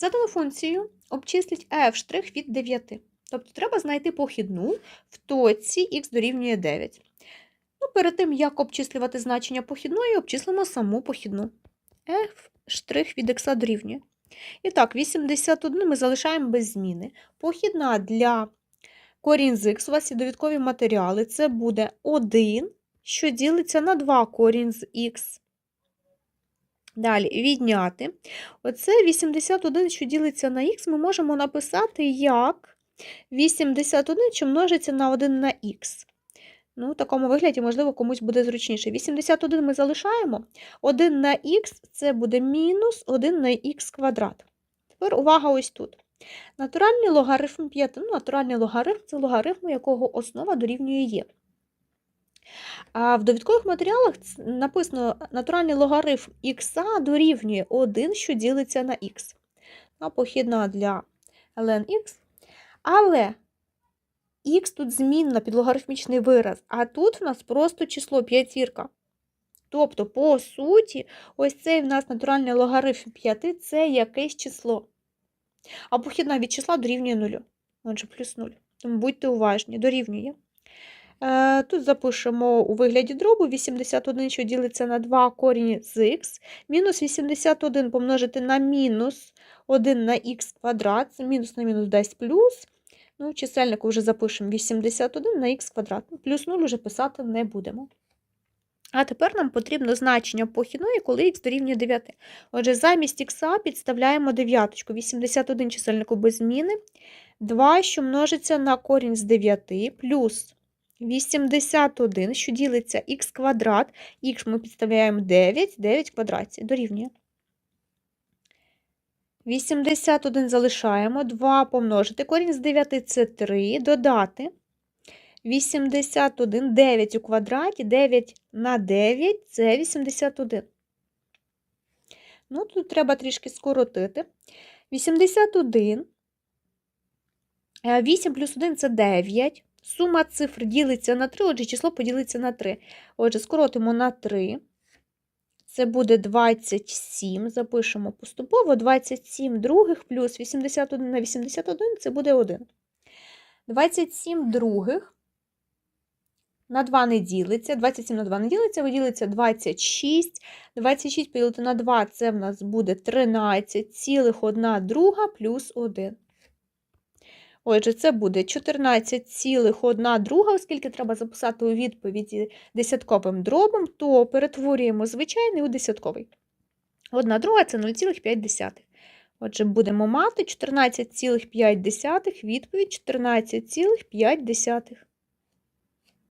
Задану функцію обчисліть f' від 9. Тобто треба знайти похідну в точці х дорівнює 9. Ну, перед тим, як обчислювати значення похідної, обчислимо саму похідну. f' від х дорівнює. І так, 81 ми залишаємо без зміни. Похідна для корінь з х, у вас є довідкові матеріали, це буде 1, що ділиться на 2 корінь з х. Далі відняти. Оце 81, що ділиться на х, ми можемо написати як 81, що множиться на 1 на х. Ну, в такому вигляді, можливо, комусь буде зручніше. 81 ми залишаємо. 1 на х це буде мінус 1 на х квадрат. Тепер увага ось тут. Натуральний логарифм 5. Ну, натуральний логарифм це логарифм, якого основа дорівнює є. А в довідкових матеріалах написано натуральний логарифм х дорівнює 1, що ділиться на х. А похідна для ln х. Але х тут змінна під логарифмічний вираз, а тут в нас просто число п'ятірка. Тобто, по суті, ось цей в нас натуральний логарифм 5 це якесь число. А похідна від числа дорівнює 0. Отже, плюс 0. Тому будьте уважні, дорівнює. Е, Тут запишемо у вигляді дробу 81, що ділиться на 2 корінь з х, мінус 81 помножити на мінус 1 на х квадрат, мінус на мінус дасть плюс. Ну, чисельнику вже запишемо 81 на х квадрат. Ну, Плюс 0 вже писати не будемо. А тепер нам потрібно значення похідної, коли х дорівнює 9. Отже, замість х підставляємо дев'яточку. 81 чисельнику без зміни. 2, що множиться на корінь з 9, плюс 81, що ділиться х квадрат, х ми підставляємо 9, 9 в квадраті, дорівнює. 81 залишаємо, 2 помножити, корінь з 9 – це 3, додати. 81, 9 у квадраті, 9 на 9 – це 81. Ну, тут треба трішки скоротити. 81, 8 плюс 1 – це 9. Сума цифр ділиться на 3, отже, число поділиться на 3. Отже, скоротимо на 3. Це буде 27. Запишемо поступово. 27 других плюс 81 на 81 – це буде 1. 27 других на 2 не ділиться. 27 на 2 не ділиться, виділиться 26. 26 поділити на 2 – це в нас буде 13 цілих 1 друга плюс 1. Отже, це буде 14,1 оскільки треба записати у відповіді десятковим дробом, то перетворюємо звичайний у десятковий. 1 друга – це 0,5. Отже, будемо мати 14,5 відповідь 14,5.